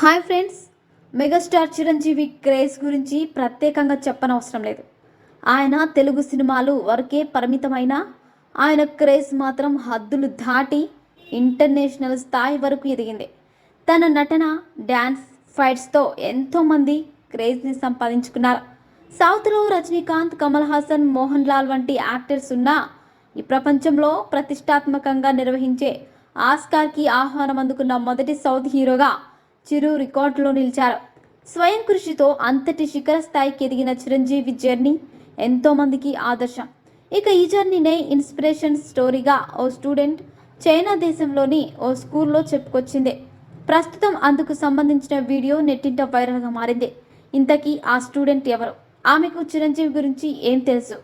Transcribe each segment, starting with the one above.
Hi friends megastar Chiranjeevi craze గురించి ప్రత్యేకంగా చెప్పనవసరం లేదు. ఆయన తెలుగు సినిమాలు వరకే పరిమితమైన ఆయన క్రేజ్ మాత్రం హద్దులు దాటి ఇంటర్నేషనల్ స్థాయి వరకు ఎదిగింది. తన నటన డ్యాన్స్ ఫైట్స్తో ఎంతోమంది క్రేజ్ని సంపాదించుకున్నారు. సౌత్లో రజనీకాంత్ కమల్ హాసన్ మోహన్ లాల్ వంటి యాక్టర్స్ ఉన్నా ఈ ప్రపంచంలో ప్రతిష్టాత్మకంగా నిర్వహించే ఆస్కార్కి ఆహ్వానం అందుకున్న మొదటి సౌత్ హీరోగా చిరు రికార్డులో నిలిచారు. స్వయం కృషితో అంతటి శిఖర స్థాయికి ఎదిగిన చిరంజీవి జర్నీ ఎంతోమందికి ఆదర్శం. ఇక ఈ జర్నీనే ఇన్స్పిరేషన్ స్టోరీగా ఓ స్టూడెంట్ చైనా దేశంలోని ఓ స్కూల్లో చెప్పుకొచ్చింది. ప్రస్తుతం అందుకు సంబంధించిన వీడియో నెట్టింట వైరల్గా మారింది. ఇంతకీ ఆ స్టూడెంట్ ఎవరు? ఆమెకు చిరంజీవి గురించి ఏం తెలుసు?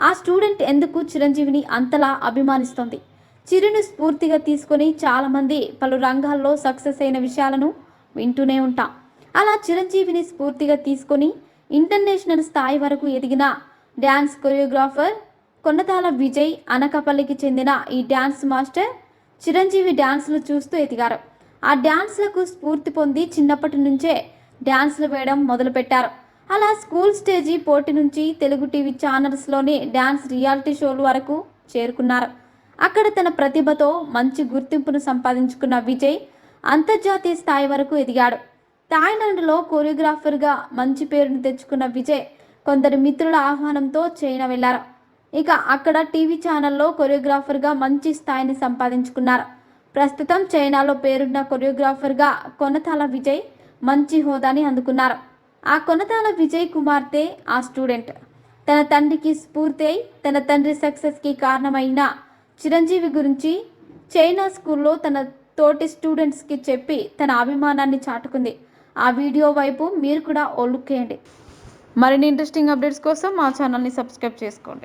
ఆ స్టూడెంట్ ఎందుకు చిరంజీవిని అంతలా అభిమానిస్తోంది? చిరును స్ఫూర్తిగా తీసుకొని చాలామంది పలు రంగాల్లో సక్సెస్ అయిన విషయాలను వింటూనే ఉంటాం. అలా చిరంజీవిని స్ఫూర్తిగా తీసుకొని ఇంటర్నేషనల్ స్థాయి వరకు ఎదిగిన డ్యాన్స్ కొరియోగ్రాఫర్ కొన్నతాల విజయ్ అనకపల్లికి చెందిన ఈ డ్యాన్స్ మాస్టర్ చిరంజీవి డ్యాన్స్లు చూస్తూ ఎదిగారు. ఆ డ్యాన్స్లకు స్ఫూర్తి పొంది చిన్నప్పటి నుంచే డ్యాన్స్లు వేయడం మొదలుపెట్టారు. అలా స్కూల్ స్టేజీ పోటీ నుంచి తెలుగు టీవీ ఛానల్స్లోని డ్యాన్స్ రియాలిటీ షోలు వరకు చేరుకున్నారు. అక్కడ తన ప్రతిభతో మంచి గుర్తింపును సంపాదించుకున్న విజయ్ అంతర్జాతీయ స్థాయి వరకు ఎదిగాడు. థాయిలాండ్లో కొరియోగ్రాఫర్గా మంచి పేరును తెచ్చుకున్న విజయ్ కొందరు మిత్రుల ఆహ్వానంతో చైనా వెళ్ళారు. ఇక అక్కడ టీవీ ఛానల్లో కొరియోగ్రాఫర్గా మంచి స్థాయిని సంపాదించుకున్నారు. ప్రస్తుతం చైనాలో పేరున్న కొరియోగ్రాఫర్గా కొనతాల విజయ్ మంచి హోదాని అందుకున్నారు. ఆ కొనతాల విజయ్ కుమార్తె ఆ స్టూడెంట్. తన తండ్రికి స్ఫూర్తి అయి తన తండ్రి సక్సెస్కి కారణమైన చిరంజీవి గురించి చైనా స్కూల్లో తన తోటి స్టూడెంట్స్కి చెప్పి తన అభిమానాన్ని చాటుకుంది. ఆ వీడియో వైపు మీరు కూడా ఓ లుక్ వేయండి. మరిన్ని ఇంట్రెస్టింగ్ అప్డేట్స్ కోసం మా ఛానల్ని సబ్స్క్రైబ్ చేసుకోండి.